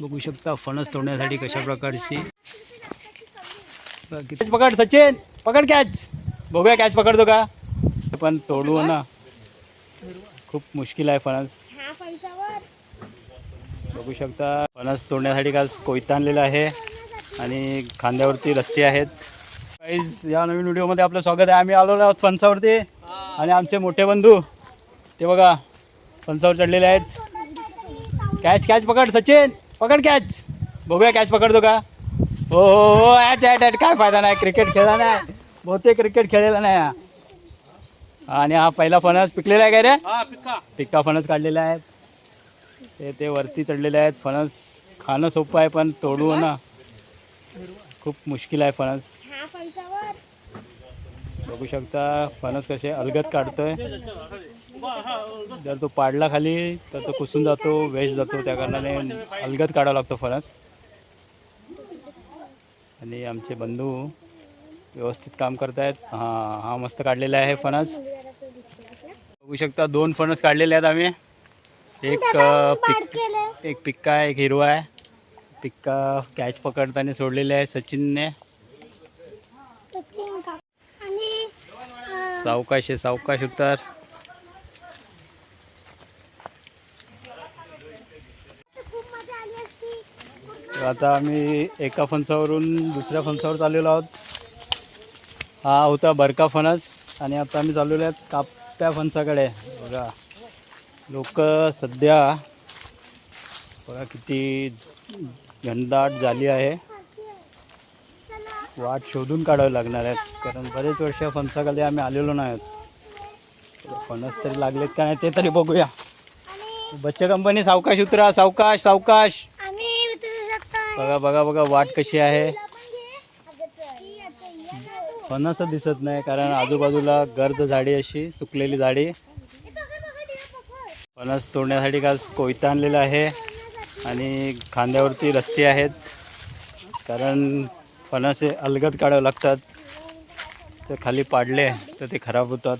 बघू शकता फणस तोडण्यासाठी कशा प्रकारची. कॅच पकड सचिन पकड कॅच बघूया कॅच पकडतो का? पण तोडू ना. खूप मुश्किल आहे फणस. हा फणसावर बघू शकता फणस तोडण्यासाठी काल कोयता आणलेला आहे आणि खांद्यावरती रस्सी आहेत. Guys, या नवीन व्हिडिओमध्ये आपलं स्वागत आहे. आम्ही आलो आहोत फणसावरती आणि आमचे मोठे बंधू ते बघा फणसावर चढलेले आहेत. कॅच कॅच पकड सचिन. पकड कॅच बघूया कॅच पकडतो का? हो हो ॲट ॲट ॲट काय फायदा नाही क्रिकेट खेळला नाही. बहुतेक क्रिकेट खेळलेला नाही हा. आणि हा पहिला फणस पिकलेला आहे काय रे? पिक्का. फणस काढलेला आहे. ते ते वरती चढलेले आहेत. फणस खाणं सोपं आहे पण तोडू ना खूप मुश्किल आहे फणस. हा बघू शकता फणस कसे अलगद काढतोय. जर तो पाडला खाली तर तो कुसून जातो वेस्ट जातो. त्या कारणाने अलगद काढावा लागतो फणस आणि आमचे बंधू व्यवस्थित काम करतायत. हां हा मस्त काढलेला आहे फणस बघू शकता दोन फणस काढलेले आहेत आम्ही. एक पिक एक पिक्का आहे एक हिरवा आहे. पिक्का कॅच पकडताना सोडलेले आहे सचिनने. सावकाश आहे सावकाश उतर खूप मजा आली असती तर आता आम्ही एका फणसावरून दुसऱ्या फणसावर चाललेलो आहोत. हा होता बरका फणस आणि आता आम्ही चाललेलो आहेत काप्या फणसाकडे. बघा लोक सध्या बघा किती घनदाट झाली आहे. वाट शोधून काढावी लागणार आहेत कारण बरेच वर्ष फणसाकडे आम्ही आलेलो नाही आहोत. फणस तरी लागलेत का नाही ते तरी बघूया. बच्चा कंपनी सावकाश उतरा सावकाश सावकाश. बघा बघा बघा वाट कशी आहे. पण फणस दिसत नाही कारण आजूबाजूला गर्द झाडी अशी सुकलेली झाडी. फणस तोडण्यासाठी काल कोयता आणलेला आहे आणि खांद्यावरती रस्सी आहेत. कारण फणस हे अलगद काढावं लागतात. ते खाली पाडले तर ते खराब होतात.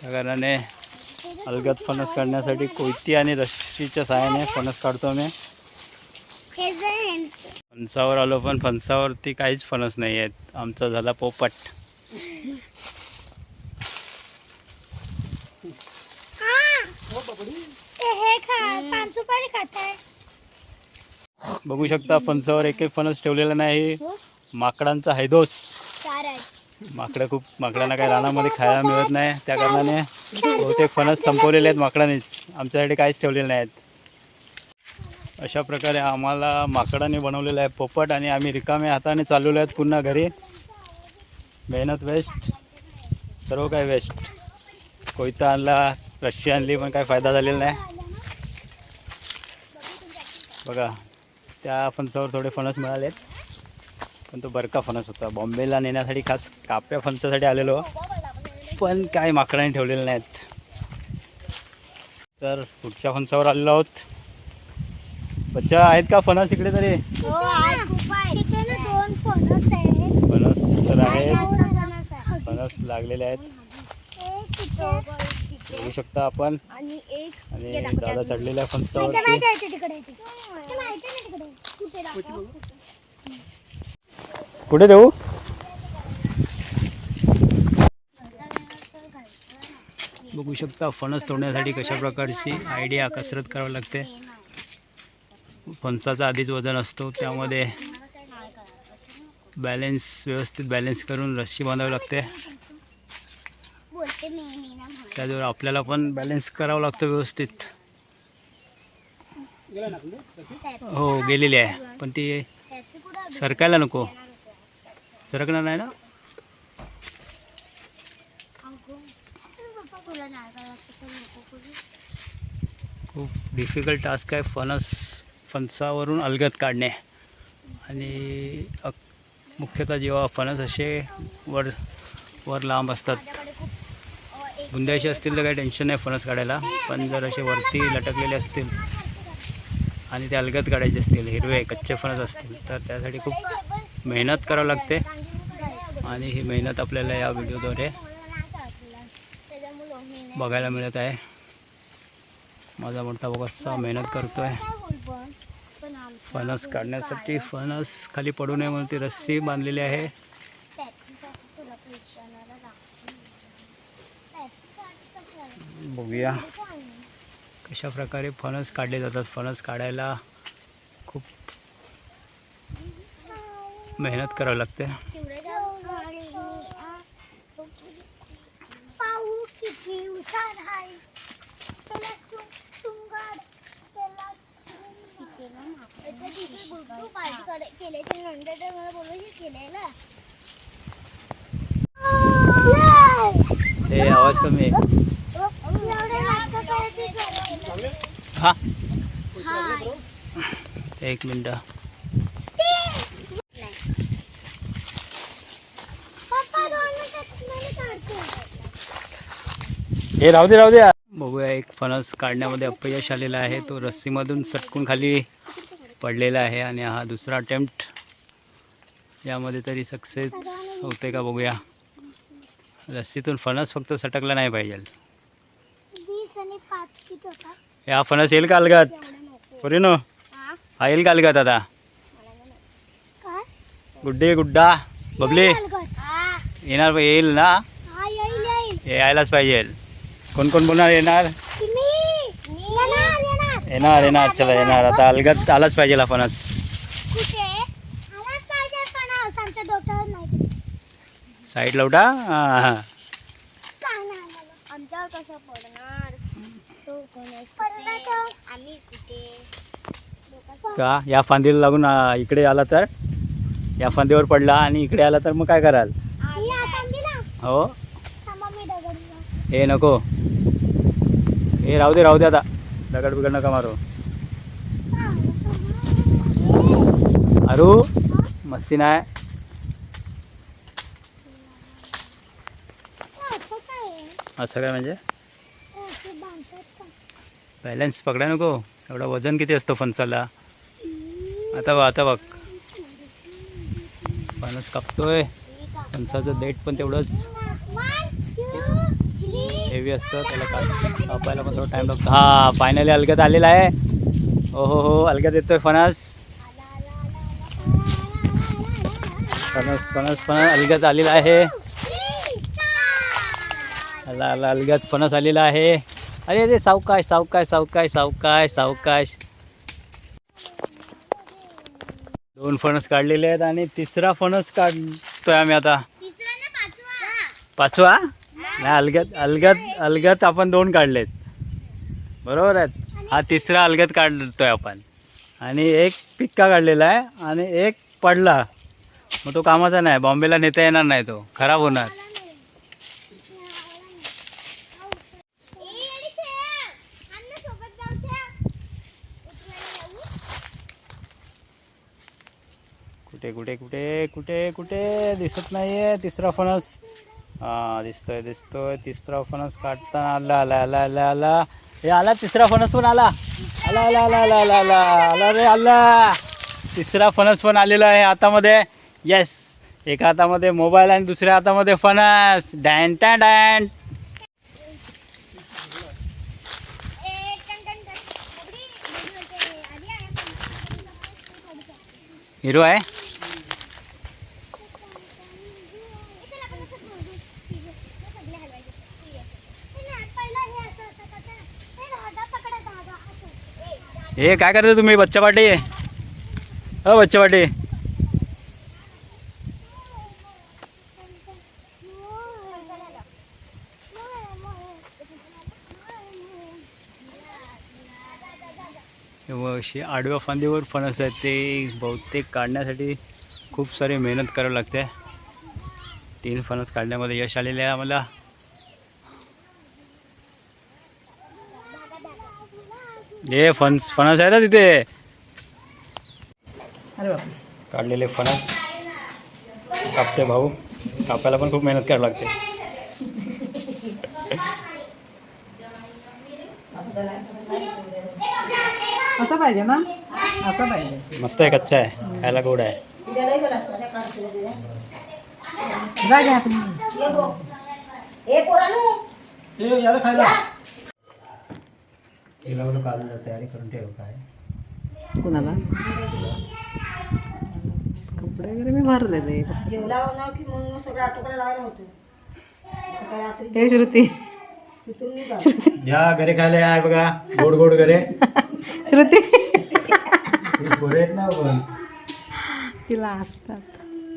त्या कारणाने अलगद फणस काढण्यासाठी कोयती आणि रस्सीच्या सहाय्याने फणस काढतो आम्ही. फणसावर आलो पण फणसावरती काहीच फणस नाही आहेत. आमचा झाला पोपट. हा. हे बघू शकता फणसावर एक एक फणस ठेवलेला नाही. हो. माकडांचा हैदोस माकडं खूप माकडांना काही रानामध्ये खायला मिळत नाही. त्या कारणाने बहुतेक फणस संपवलेले आहेत माकडांनीच. आमच्यासाठी काहीच ठेवलेले नाहीत. अशा प्रकारे आम्हाला माकडाने बनवलेलं आहे पोपट आणि आम्ही रिकाम्या हाताने चाललेलो आहेत पुन्हा घरी. मेहनत वेस्ट सर्व काय वेस्ट. कोयता आणला रस्सी आणली पण काय फायदा झालेला नाही. बघा त्या फणसावर थोडे फणस मिळालेत. पण तो बरका फणस होता. बॉम्बेला नेण्यासाठी खास काप्या फणसासाठी आलेलो. पण काय माकडाने ठेवलेले नाहीत. तर पुढच्या फणसावर आलेलो आहोत. बच्चा आहेत का फणस इकडे तरी? हो आज खूप आहे तिथे ना दोन फणस आहेत. फणस तर आहेत. फणस आहे. फणस लागलेले आहेत. बघू शकता आपण. आणि दादा चढलेल्या दाखव? कुठे देऊ? बघू शकता फणस तोडण्यासाठी कशा प्रकारची आयडिया कसरत करावी लागते. फणसाचा आधीच वजन असतो त्यामध्ये बॅलेन्स व्यवस्थित बॅलेन्स करून रस्सी बांधावी लागते. त्याच्यावर आपल्याला पण बॅलेन्स करावं लागतं व्यवस्थित. हो गेलेली आहे. पण ती सरकायला नको. सरकणार नाही ना. खूप डिफिकल्ट टास्क आहे फणस. फणसावरून अलगद काढणे. आणि अक- मुख्यतः जेव्हा फणस असे वर वर लांब असतात माझ्याकडे बुंद्याचे असतील तर काही टेन्शन नाही फणस काढायला पण जर असे वरती लटकलेले असतील आणि ते अलगद काढायचे असतील हिरवे कच्चे फणस असतील तर त्यासाठी खूप मेहनत करावं लागते. आणि ही मेहनत आपल्याला या व्हिडिओद्वारे बघायला मिळत आहे. माझा मोठा भाऊ कसा मेहनत आहे फणस काढण्यासाठी. फणस खाली पडू नये म्हणून ती रस्सी बांधलेली आहे. बघूया कशा प्रकारे फणस काढले जातात. फणस काढायला खूप मेहनत करावी लागते पाहू किती हुशार आहे त्याला सु- सुंगाड, त्याला सुंगाड. याच्या तिथे भरपूर पार्टी करे- केल्याच्यानंतर तर मला बोलायची केलेलं हे आवाज कमी आहे. हा. एक मिनटं पप्पा दोन मिनिटात मला काढतो. हे राहू दे राहू दे बघूया एक फणस काढण्यामध्ये अपयश आलेला आहे तो रस्सीमधून सटकून खाली पडलेला आहे आणि हा दुसरा अटेम्प्ट यामध्ये तरी सक्सेस होते का बघूया. रस्सीतून फणस फक्त सटकला नाही पाहिजे. हा फणस येईल का अलगात. बरे नो हा? येईल का अलगात आता? गुड्डे गुड्डा बबली. येणार येईल ना? यायलाच पाहिजे. कोण कोण बोलणार. येणार, येणार येणार चला येणार. आता अलगत आलाच पाहिजे आपणच. साईड लवटा का? या फांदीला लागून इकडे आला तर? या फांदीवर पडला आणि इकडे आला तर मग काय कराल? हो. हे नको. हे राहू दे राहू दे आता. दगड बिगड नका मारू. अरू मस्ती नाही असं काय म्हणजे? बॅलन्स पकडा नको. एवढा वजन किती असतो फणसाला? आता बघ आता बघ. फणस कापतोय. फणसाचं डेट पण तेवढंच. हेवी असतं त्याला काप कापायला पण थोडा टाईम लागतो. हा फायनली अलगत आलेला आहे. हो हो हो अलगत येतोय फणस. फणस फणस फणस अलगत आलेला आहे. आला आला अलगत फणस आलेला आहे. अरे अरे सावकाश सावकाश सावकाश सावकाश सावकाश. दोन फणस काढलेले आहेत आणि तिसरा फणस काढतोय आम्ही आता. तिसरा ना पाचवा. पाचवा? नाही अलगत अलगत अलगत आपण दोन काढलेत. बरोबर आहेत हा तिसरा अलगत काढतोय आपण. आणि एक पिक्का काढलेला आहे आणि एक पडला. मग तो कामाचा नाही बॉम्बेला नेता येणार नाही तो. खराब होणार. कुठे कुठे कुठे कुठे कुठे? दिसत नाहीये. तिसरा फणस. हा दिसतोय दिसतोय. तिसरा फणस काढताना आला आला आला आला आला. हे आला तिसरा फणस पण आला. आला आला आला आला आला आला. आला रे आला. तिसरा फणस पण आलेला आहे हातामध्ये. येस एका हातामध्ये मोबाईल आणि दुसऱ्या हातामध्ये फणस. Dan tan dan. हिरो आहे? हे काय करते तुम्ही? बच्चा पाटी? हो बच्चा पाटी. अशी आडव्या फांदीवर फणस आहेत ते बहुतेक काढण्यासाठी खूप सारी मेहनत करावी लागते. तीन फणस काढण्यामध्ये यश आलेले आहे आम्हाला. हे फणस फणस आहे ना तिथे? अरे काढलेले फणस कापते भाऊ. कापायला पण खूप मेहनत करावी लागते. असं पाहिजे ना? असं पाहिजे. मस्त आहे कच्चा आहे. खायला गोड आहे. जा घ्या तुम्ही. ए पोरानू. याला खायला. एका वेळेला काढून तयारी करून ठेव काय? कुणाला? कपडे वगैरे मी भरलेले जेवला ना की मग सगळं आटोकायला लावायला होतं आता काय रात्री हे श्रुती. या घरे खायला आहे बघा. गोड गोड घरे. श्रुती. ना पण तिला असतात.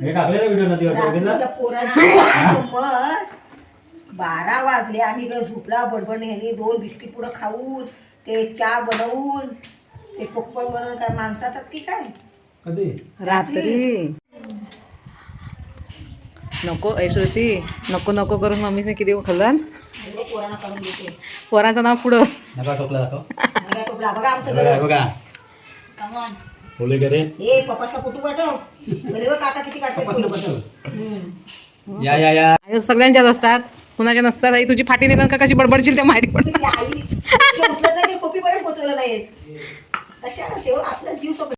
हे टाकले ना व्हिडिओ पोरांची बारा वाजले आम्ही इकडे झोपला बडबड ह्यानी दोन बिस्किट पुढं खाऊन. ते चहा बनवून ते पप्पन बनवून काय माणसातात की काय? कधी? रात्री. नको ऐ श्रुती नको नको करून मम्मीने किती खाल्लं एवढं पोरांना करून देते पोरांचं नाव पुढं. नका टोपला दाखव. आणि काय टोपला बघा आमचं बघा घर. बघा. फुले घरे? ए पप्पाचा फोटो पाठव. बरे बघ काका किती. हम्म. या या या. आई सगळ्यांच्याच असतात. कुणाच्या नसतात आई तुझी फाटी नेलं का कशी बडबडशील त्या माहिती पड नाही पोचवलं नाही तेव्हा आपला जीव सोबत